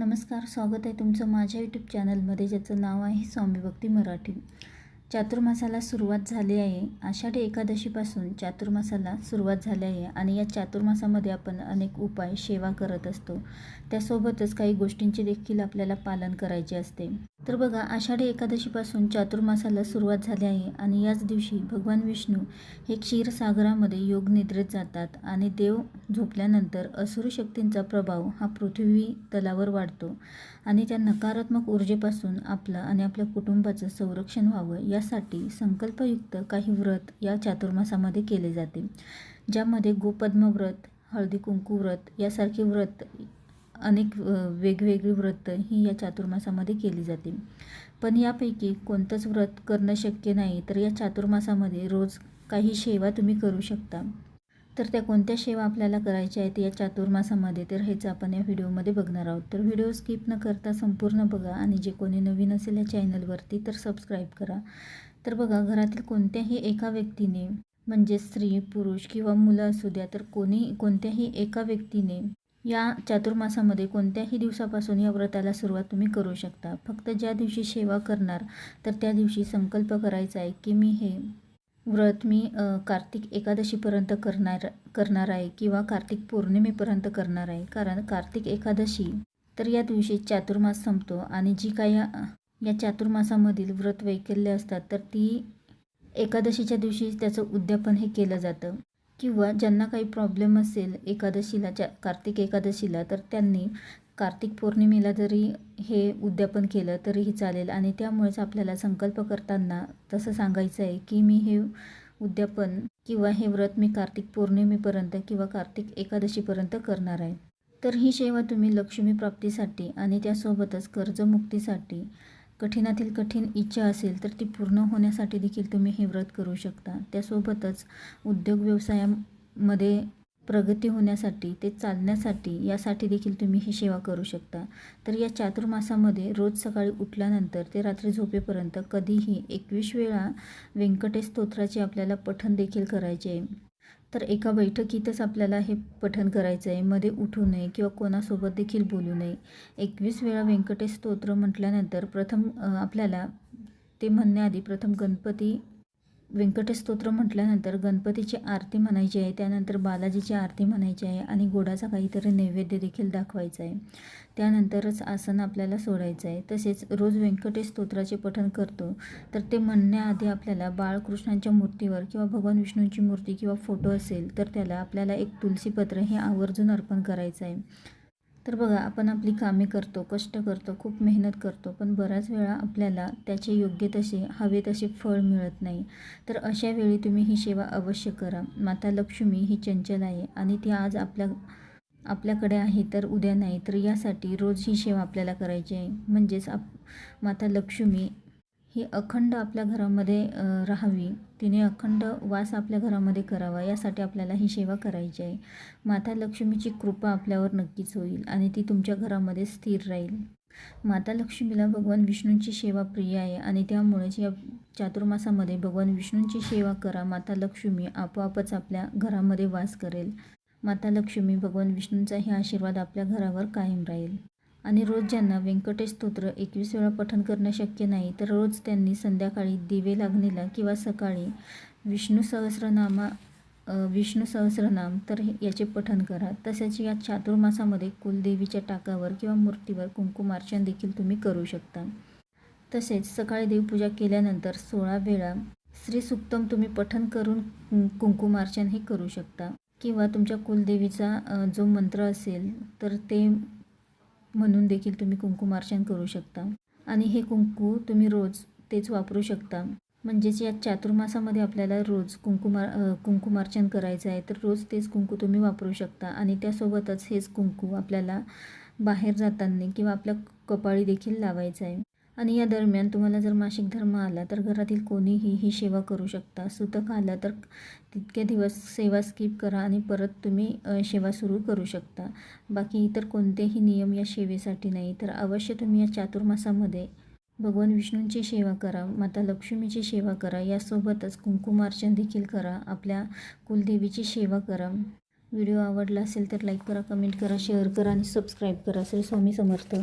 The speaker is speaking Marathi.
नमस्कार स्वागत आहे तुमचं माझ्या यूट्यूब चॅनलमध्ये ज्याचं नाव आहे स्वामी भक्ती मराठी. चातुर्मासाला सुरुवात झाली आहे. आषाढी एकादशीपासून चातुर्मासाला सुरुवात झाली आहे आणि या चातुर्मासामध्ये आपण अनेक उपाय सेवा करत असतो. त्यासोबतच काही गोष्टींचे देखील आपल्याला पालन करायचे असते. तर बघा आषाढी एकादशीपासून चातुर्मासाला सुरुवात झाली आहे आणि याच दिवशी भगवान विष्णू हे क्षीरसागरामध्ये योग निद्रेत जातात आणि देव झोपल्यानंतर असुर शक्तींचा प्रभाव हा पृथ्वी तलावर वाढतो आणि त्या नकारात्मक ऊर्जेपासून आपलं आणि आपल्या कुटुंबाचं संरक्षण व्हावं या यासाठी संकल्पयुक्त काही व्रत या चातुर्मासामध्ये केले जाते ज्यामध्ये गोपद्म व्रत हळदी कुंकू व्रत यासारखे व्रत अनेक वेगवेगळी व्रत ही या चातुर्मासामध्ये केली जाते. पण यापैकी कोणतंच व्रत करणं शक्य नाही तर या चातुर्मासामध्ये रोज काही सेवा तुम्ही करू शकता. तर त्या कोणत्या सेवा आपल्याला करायच्या आहेत या चातुर्मासामध्ये तर हेच आपण या व्हिडिओमध्ये बघणार आहोत. तर व्हिडिओ स्किप न करता संपूर्ण बघा आणि जे कोणी नवीन असेल या चॅनलवरती तर सबस्क्राईब करा. तर बघा घरातील कोणत्याही एका व्यक्तीने म्हणजे स्त्री पुरुष किंवा मुलं असू द्या तर कोणी कोणत्याही एका व्यक्तीने या चातुर्मासामध्ये कोणत्याही दिवसापासून या व्रताला सुरुवात तुम्ही करू शकता. फक्त ज्या दिवशी सेवा करणार तर त्या दिवशी संकल्प करायचा आहे की मी हे व्रत मी कार्तिक एकादशीपर्यंत करणार करणार आहे किंवा कार्तिक पौर्णिमेपर्यंत करणार आहे. कारण कार्तिक एकादशी तर या दिवशी चातुर्मास संपतो आणि जी काही या चातुर्मासामधील व्रत वैकल्य असतात तर ती एकादशीच्या दिवशी त्याचं उद्यापन हे केलं जातं. किंवा ज्यांना काही प्रॉब्लेम असेल एकादशीला च्या कार्तिक एकादशीला तर त्यांनी कार्तिक पौर्णिमेला जरी हे उद्यापन केलं तरीही चालेल. आणि त्यामुळेच आपल्याला संकल्प करताना तसं सांगायचं आहे की मी हे उद्यापन किंवा हे व्रत मी कार्तिक पौर्णिमेपर्यंत किंवा कार्तिक एकादशीपर्यंत करणार आहे. तर ही सेवा तुम्ही लक्ष्मी प्राप्तीसाठी आणि त्यासोबतच कर्जमुक्तीसाठी कठीणातील कठीण इच्छा असेल तर ती पूर्ण होण्यासाठी देखील तुम्ही हे व्रत करू शकता. त्यासोबतच उद्योग व्यवसायामध्ये प्रगती होण्यासाठी ते चालण्यासाठी यासाठी देखील तुम्ही ही सेवा करू शकता. तर या चातुर्मासामध्ये रोज सकाळी उठल्यानंतर ते रात्री झोपेपर्यंत कधीही एकवीस वेळा व्यंकटेश स्तोत्राचे आपल्याला पठण देखील करायचे. आहे तर एका बैठकीतच आपल्याला हे पठण करायचं आहे मध्ये उठू नये किंवा कोणासोबत देखील बोलू नये. एकवीस वेळा व्यंकटेश स्तोत्र म्हटल्यानंतर प्रथम आपल्याला ते म्हणण्याआधी प्रथम गणपती व्यंकटेश स्तोत्र म्हटल्यानंतर गणपतीची आरती म्हणायची आहे त्यानंतर बालाजीची आरती म्हणायची आहे आणि गोडाचा काहीतरी नैवेद्य देखील दाखवायचा आहे. त्यानंतरच आसन आपल्याला सोडायचं आहे. तसेच रोज व्यंकटेश स्तोत्राचे पठण करतो तर ते म्हणण्याआधी आपल्याला बाळकृष्णांच्या मूर्तीवर किंवा भगवान विष्णूंची मूर्ती किंवा फोटो असेल तर त्याला आपल्याला एक तुलसीपत्र हे आवर्जून अर्पण करायचं आहे. तर बघा आपण आपली कामे करतो कष्ट करतो खूप मेहनत करतो पण बऱ्याच वेळा आपल्याला त्याचे योग्य तसे हवे तसे फळ मिळत नाही. तर अशा वेळी तुम्ही ही सेवा अवश्य करा. माता लक्ष्मी ही चंचल आहे आणि ती आज आपल्या आपल्याकडे आहे तर उद्या नाही. तर यासाठी रोज ही सेवा आपल्याला करायची आहे. म्हणजेच आप माता लक्ष्मी ही अखंड आपल्या घरामध्ये राहावी. तिने अखंड वास आपल्या घरामध्ये करावा यासाठी आपल्याला ही सेवा करायची आहे. माता लक्ष्मीची कृपा आपल्यावर नक्कीच होईल आणि ती तुमच्या घरामध्ये स्थिर राहील. माता लक्ष्मीला भगवान विष्णूंची सेवा प्रिय आहे आणि त्यामुळेच या चातुर्मासामध्ये भगवान विष्णूंची सेवा करा. माता लक्ष्मी आपोआपच आपल्या घरामध्ये वास करेल. माता लक्ष्मी भगवान विष्णूंचाही आशीर्वाद आपल्या घरावर कायम राहील. आणि रोज ज्यांना व्यंकटेश स्तोत्र एकवीस वेळा पठण करणं शक्य नाही तर रोज त्यांनी संध्याकाळी दिवे लागणीला किंवा सकाळी विष्णू सहस्रनामा विष्णू सहस्रनाम तर याचे पठण करा. तसेच या चातुर्मासामध्ये कुलदेवीच्या टाकावर किंवा मूर्तीवर कुंकुमार्चन देखील तुम्ही करू शकता. तसेच सकाळी देवपूजा केल्यानंतर सोळा वेळा श्री सुक्तम तुम्ही पठण करून कुंकुमार्चन हे करू शकता. किंवा तुमच्या कुलदेवीचा जो मंत्र असेल तर ते म्हणून देखील तुम्ही कुंकुमार्चन करू शकता. आणि हे कुंकू तुम्ही रोज तेच वापरू शकता. म्हणजेच या चातुर्मासामध्ये आपल्याला रोज कुंकुमार कुंकुमार्चन करायचं आहे तर रोज तेच कुंकू तुम्ही वापरू शकता. आणि त्यासोबतच हेच कुंकू आपल्याला बाहेर जाताना किंवा आपल्या कपाळी देखील लावायचं आहे. आणि या दरम्यान तुम्हाला जर मासिक धर्म आला तर घरातील कोणीही ही सेवा करू शकता. सुतक आला तर तितके दिवस सेवा स्किप करा आणि परत तुम्ही सेवा सुरू करू शकता. बाकी इतर कोणतेही नियम या सेवेसाठी नाही. तर अवश्य तुम्ही या चातुर्मासामध्ये भगवान विष्णूंची सेवा करा माता लक्ष्मीची सेवा करा. यासोबतच कुंकुमार्चन देखील करा. आपल्या कुलदेवीची सेवा करा. व्हिडिओ आवडला असेल तर लाईक करा कमेंट करा शेअर करा आणि सबस्क्राईब करा. श्री स्वामी समर्थ.